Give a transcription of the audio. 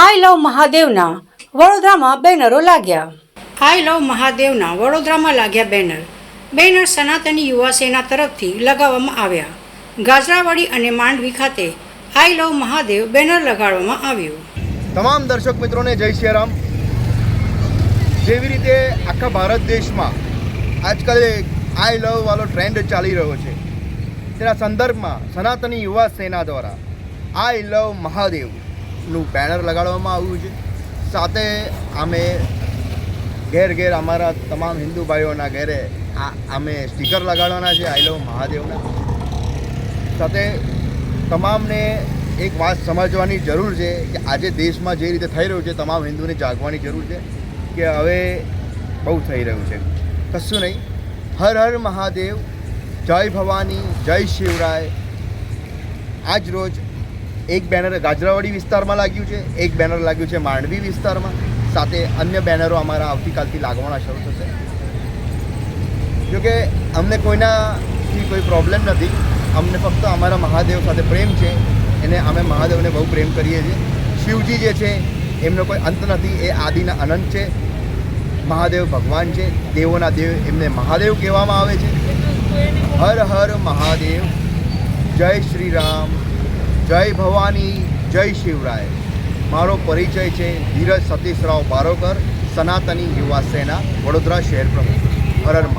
આઈ લવ મહાદેવના વડોદરામાં બેનરો લાગ્યા. આઈ લવ મહાદેવના વડોદરામાં લાગ્યા બેનર. બેનર સનાતની યુવા સેના તરફથી લગાવવામાં આવ્યા. ગાજરાવાડી અને માંડવી ખાતે આઈ લવ મહાદેવ બેનર લગાડવામાં આવ્યું. તમામ દર્શક મિત્રોને જય શ્રી રામ જેવી રીતે આખા ભારત દેશમાં આજકાલ આઈ લવ વાળો ટ્રેન્ડ ચાલી રહ્યો છે તેના સંદર્ભમાં સનાતની યુવા સેના દ્વારા આઈ લવ મહાદેવનું બેનર લગાડવામાં આવ્યું છે. સાથે અમે ઘેર ઘેર અમારા તમામ હિન્દુ ભાઈઓના ઘેરે આ અમે સ્ટીકર લગાડવાના છે. આઈ લવ મહાદેવના. સાથે તમામને એક વાત સમજવાની જરૂર છે કે આજે દેશમાં જે રીતે થઈ રહ્યું છે, તમામ હિન્દુને જાગવાની જરૂર છે કે હવે બહુ થઈ રહ્યું છે. કશું નહીં. હર હર મહાદેવ. જય ભવાની, જય શિવરાય. આજ રોજ એક બેનર ગાજરાવાડી વિસ્તારમાં લાગ્યું છે, એક બેનર લાગ્યું છે માંડવી વિસ્તારમાં. સાથે અન્ય બેનરો અમારા આવતીકાલથી લાગવાના શરૂ થશે. જોકે, અમને કોઈનાથી કોઈ પ્રોબ્લેમ નથી. અમને ફક્ત અમારા મહાદેવ સાથે પ્રેમ છે. એને અમે મહાદેવને બહુ પ્રેમ કરીએ છીએ. શિવજી જે છે, એમનો કોઈ અંત નથી. એ આદિના અનંત છે. મહાદેવ ભગવાન છે. દેવોના દેવ એમને મહાદેવ કહેવામાં આવે છે. હર હર મહાદેવ. જય શ્રી રામ. જય ભવાની, જય શિવરાય. મારો પરિચય છે ધીરજ સતીશરાવ બારોકર, સનાતની યુવા સેના, વડોદરા શહેર પ્રમુખ હર હર મહાદેવ